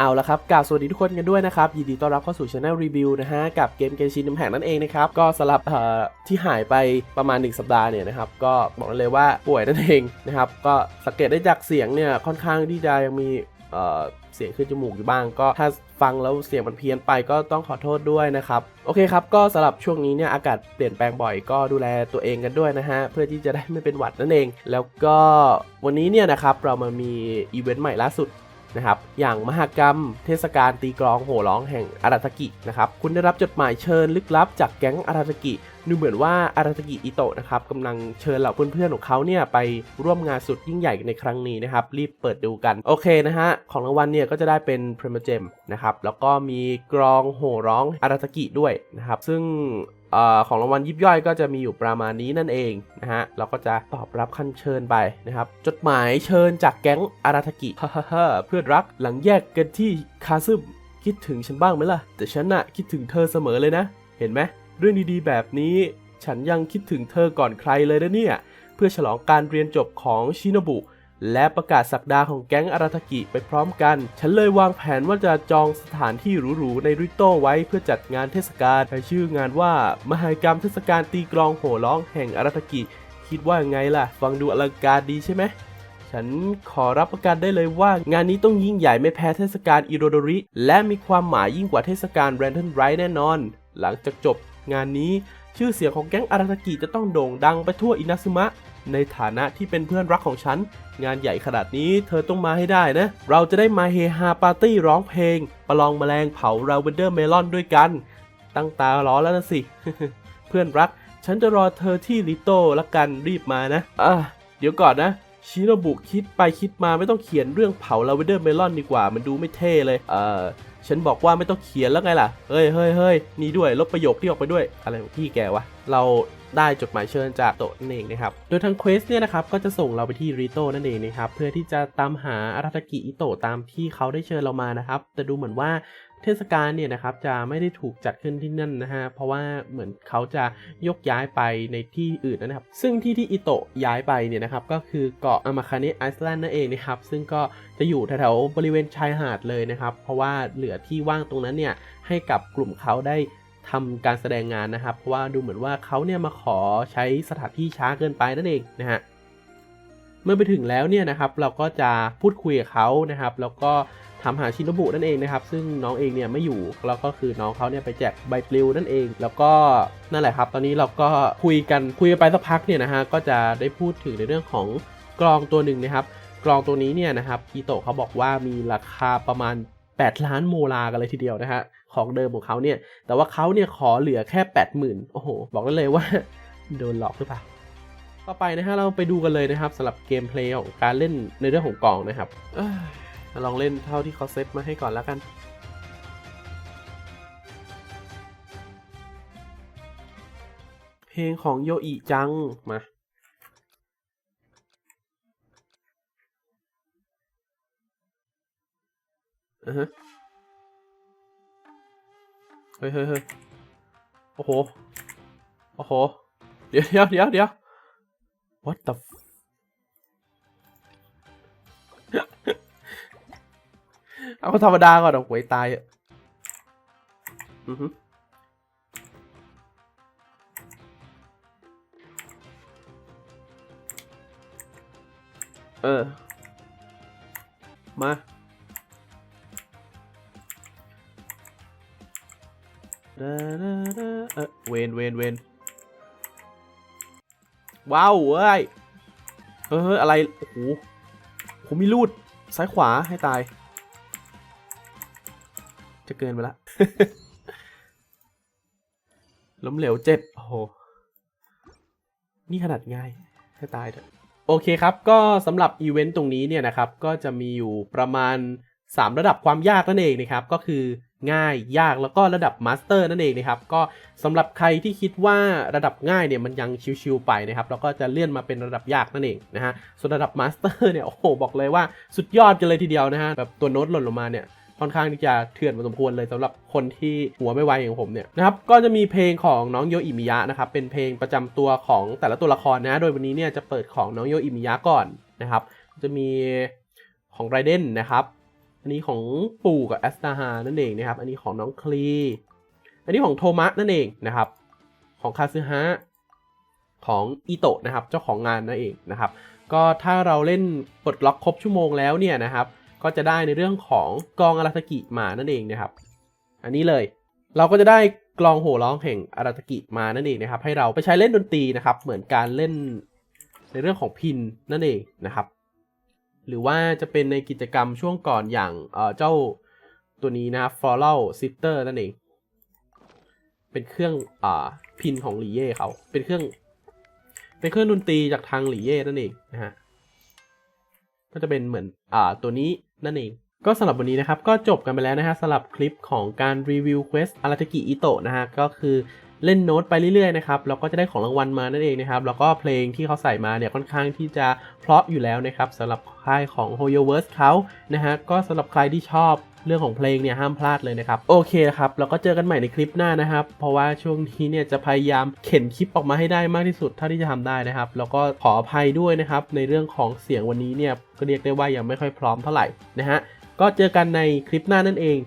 เอาละครับกล่าวสวัสดีทุกคนกันด้วยนะครับ ยินดีต้อนรับเข้าสู่ช anel รีวิวนะฮะ กับเกมเกมชินน้ำแข็งนั่นเองนะครับ ก็สำหรับที่หายไปประมาณ 1 สัปดาห์เนี่ยนะครับ ก็บอกเลยว่าป่วยนั่นเองนะครับ ก็สังเกตได้จากเสียงเนี่ย ค่อนข้างที่จะยังมีเอ่อเสียงขึ้นจมูกอยู่บ้าง ก็ถ้าฟังแล้วเสียงมันเพี้ยนไปก็ต้องขอโทษด้วยนะครับ โอเคครับ ก็สำหรับช่วงนี้เนี่ยอากาศเปลี่ยนแปลงบ่อยก็ดูแลตัวเองกันด้วยนะฮะ เพื่อที่จะได้ไม่เป็นหวัดนั่นเอง แล้วก็วันนี้เนี่ยนะครับเรามามีอีเวนต์ใหม่ล่าสุด นะครับอย่างมหกรรมเทศกาลตีกลองโห่ร้องแห่งอาราตากินะครับคุณได้รับจดหมายเชิญลึกลับจากแก๊งอาราตากิดูเหมือนว่าอาราตากิอิโตะนะครับกำลังเชิญเหล่าเพื่อนๆของเขาเนี่ยไปร่วมงานสุดยิ่งใหญ่ในครั้งนี้นะครับรีบเปิดดูกันโอเคนะฮะของรางวัลเนี่ยก็จะได้เป็นพรีเมเจมนะครับแล้วก็มีกลองโห่ร้องอาราตากิด้วยนะครับซึ่ง อของรางวัลยิบย่อยก็จะมีอยู่ประมาณนี้นั่นเองนะฮะ เราก็จะตอบรับคันเชิญไปนะครับ จดหมายเชิญจากแก๊งอาราทากิฮ่าฮ่าเพื่อนรักหลังแยกกันที่คาซึมคิดถึงฉันบ้างไหมล่ะ แต่ฉันน่ะคิดถึงเธอเสมอเลยนะ เห็นไหมเรื่องดีๆแบบนี้ ฉันยังคิดถึงเธอก่อนใครเลยนะเนี่ย เพื่อฉลองการเรียนจบของชินบุ และประกาศสักดาของแก๊งอาราทากิไปพร้อมกัน ฉันเลยวางแผนว่าจะจองสถานที่หรูๆในริโต้ไว้เพื่อจัดงานเทศกาลใช้ชื่องานว่า มหากรรมเทศกาลตีกลองโห่ร้องแห่งอาราทากิ คิดว่าไงล่ะ ฟังดูอลังการดีใช่ไหมฉันขอรับประกันได้เลยว่างานนี้ต้องยิ่งใหญ่ไม่แพ้เทศกาลอิโรโดริ และมีความหมายยิ่งกว่าเทศกาลแรนเทนไรแน่นอน หลังจากจบงานนี้ ชื่อเสียงของแก๊งอาราทากิจะต้องโด่งดังไปทั่วอินาซึมะ ในฐานะที่เป็นเพื่อนรักของฉัน งานใหญ่ขนาดนี้เธอต้องมาให้ได้นะ เราจะได้มาเฮฮาปาร์ตี้ร้องเพลง ประลองแมลงเผาราเวนเดอร์เมลอนด้วยกัน ตั้งตารอแล้วนะสิ เพื่อนรัก ฉันจะรอเธอที่ลิโต้ละกันรีบมานะอะเดี๋ยวก่อนนะชิโนบุคิดไปคิดมาไม่ต้องเขียนเรื่องเผาลาเวนเดอร์เมลอนดีกว่ามันดูไม่เท่เลย เออ ฉันบอกว่าไม่ต้องเขียนแล้วไงล่ะ เฮ้ยเฮ้ยเฮ้ยนี่ด้วยลบประโยคที่ออกไปด้วย อะไรของพี่แกวะ เราได้จดหมายเชิญจากโตนั่นเองนะครับ โดยทางเควสเนี่ยนะครับก็จะส่งเราไปที่ริโต้นั่นเองนะครับ เพื่อที่จะตามหาอาราตากิอิโตตามที่เขาได้เชิญเรามานะครับ แต่ดูเหมือนว่า เทศกาลเนี่ยนะครับจะไม่ได้ถูกจัดขึ้นที่นั่นนะฮะเพราะว่าเหมือนเขาจะยกย้ายไปในที่อื่นนะครับ ซึ่งที่ที่อิโตะย้ายไปเนี่ยนะครับก็คือเกาะอามาคาเนะไอซ์แลนด์นั่นเองนะครับซึ่งก็จะอยู่แถวๆบริเวณชายหาดเลยนะครับ เพราะว่าเหลือที่ว่างตรงนั้นเนี่ยให้กับกลุ่มเขาได้ทำการแสดงงานนะครับ เพราะว่าดูเหมือนว่าเขาเนี่ยมาขอใช้สถานที่ช้าเกินไปนั่นเองนะฮะเมื่อไปถึงแล้วเนี่ยนะครับเราก็จะพูดคุยกับเขานะครับ แล้วก็ ถามหาชินบุนั่นเองนะครับ ซึ่งน้องเองเนี่ยไม่อยู่แล้วก็คือน้องเขาเนี่ยไปแจกใบปลิวนั่นเอง แล้วก็นั่นแหละครับ ตอนนี้เราก็คุยกันคุยกันไปสักพักเนี่ยนะฮะก็จะได้พูดถึงในเรื่องของกลองตัวหนึ่งนะครับกลองตัวนี้เนี่ยนะครับอีโตะเขาบอกว่ามีราคาประมาณ 8 ล้านโมลากันเลยทีเดียวนะฮะของเดิมของเขาเนี่ย แต่ว่าเขาเนี่ยขอเหลือแค่ 80,000 โอ้โห บอกได้เลยว่า โดนหลอกหรือเปล่า ต่อไปนะฮะเราไปดูกันเลยนะครับสำหรับเกมเพลย์ของการเล่นในเรื่องของกล่องนะครับ ลองเล่นเท่าที่เขาเซตมาให้ก่อนแล้วกัน เพลงของโยอิจัง มา อือฮะ เฮ้ยเฮ้ยเฮ้ยโอ้โห โอ้โห เดี๋ยวเดี๋ยวเดี๋ยวเดี๋ยว what the เอาธรรมดาก่อนเอาหวยตายอะอือฮึเออ มาดาดาดเวนเวนเวนว้าวเว้ยเฮ้ยอะไร โอ้โหผมมีลูด ซ้ายขวาให้ตาย จะเกินไปละ ล้มเหลวเจ็บ โอ้โห นี่ขนาดง่ายให้ตายเถอะ โอเคครับ ก็สำหรับอีเวนต์ตรงนี้เนี่ยนะครับ ก็จะมีอยู่ประมาณ 3 ระดับความยากนั่นเองนะครับ ก็คือง่ายยากแล้วก็ระดับมาสเตอร์นั่นเองนะครับ ก็สำหรับใครที่คิดว่าระดับง่ายเนี่ยมันยังชิวๆไปนะครับแล้วก็จะเลื่อนมาเป็นระดับยากนั่นเองนะฮะส่วนระดับมาสเตอร์เนี่ยโอ้โหบอกเลยว่าสุดยอดกันเลยทีเดียวนะฮะแบบตัวโน้ตหล่นลงมาเนี่ย ค่อนข้างที่จะเถื่อนพอสมควรเลยสำหรับคนที่หัวไม่ไวอย่างผมเนี่ยนะครับก็จะมีเพลงของน้องโยอิมิยะนะครับเป็นเพลงประจำตัวของแต่ละตัวละครนะโดยวันนี้เนี่ยจะเปิดของน้องโยอิมิยะก่อนนะครับจะมีของไรเดนนะครับอันนี้ของปู่กับแอสตาฮานั่นเองนะครับอันนี้ของน้องคลีอันนี้ของโทมะนั่นเองนะครับของคาซึฮะของอิโตะนะครับเจ้าของงานนั่นเองนะครับก็ถ้าเราเล่นปลดล็อกครบชั่วโมงแล้วเนี่ยนะครับ ก็จะได้ในเรื่องของกลองอาราตกิมานั่นเองนะครับ อันนี้เลยเราก็จะได้กลองโห่ร้องแห่งอาราตกิมานั่นเองนะครับ ให้เราไปใช้เล่นดนตรีนะครับ เหมือนการเล่นในเรื่องของพินนั่นเองนะครับ หรือว่าจะเป็นในกิจกรรมช่วงก่อนอย่างเอ่อเจ้าตัวนี้นะครับ Floral Sitter นั่นเอง เป็นเครื่องอพินของหลีเย่เขาเป็นเครื่อง เป็นเครื่องดนตรีจากทางหลีเย่นั่นเองนะฮะก็จะเป็นเหมือนอ่าตัวนี้ นั่นเอง ก็สำหรับวันนี้นะครับ ก็จบกันไปแล้วนะฮะสำหรับคลิปของการรีวิวเควสอาราตกิอิโตะนะฮะก็คือ เล่นโน้ตไปเรื่อยๆนะครับแล้วก็จะได้ของรางวัลมานั่นเองนะครับแล้วก็เพลงที่เขาใส่มาเนี่ยค่อนข้างที่จะเพราะอยู่แล้วนะครับสำหรับค่ายของ h o y o v e r s e เขานะฮะก็สำหรับใครที่ชอบเรื่องของเพลงเนี่ยห้ามพลาดเลยนะครับ โอเคครับแล้วก็เจอกันใหม่ในคลิปหน้านะครับ เพราะว่าช่วงนี้เนี่ยจะพยายามเข็นคลิปออกมาให้ได้มากที่สุดเท่าที่จะทำได้นะครับ แล้วก็ขออภัยด้วยนะครับในเรื่องของเสียงวันนี้เนี่ยก็เรียกได้ว่ายังไม่ค่อยพร้อมเท่าไหร่นะฮะก็เจอกันในคลิปหน้านั่นเอง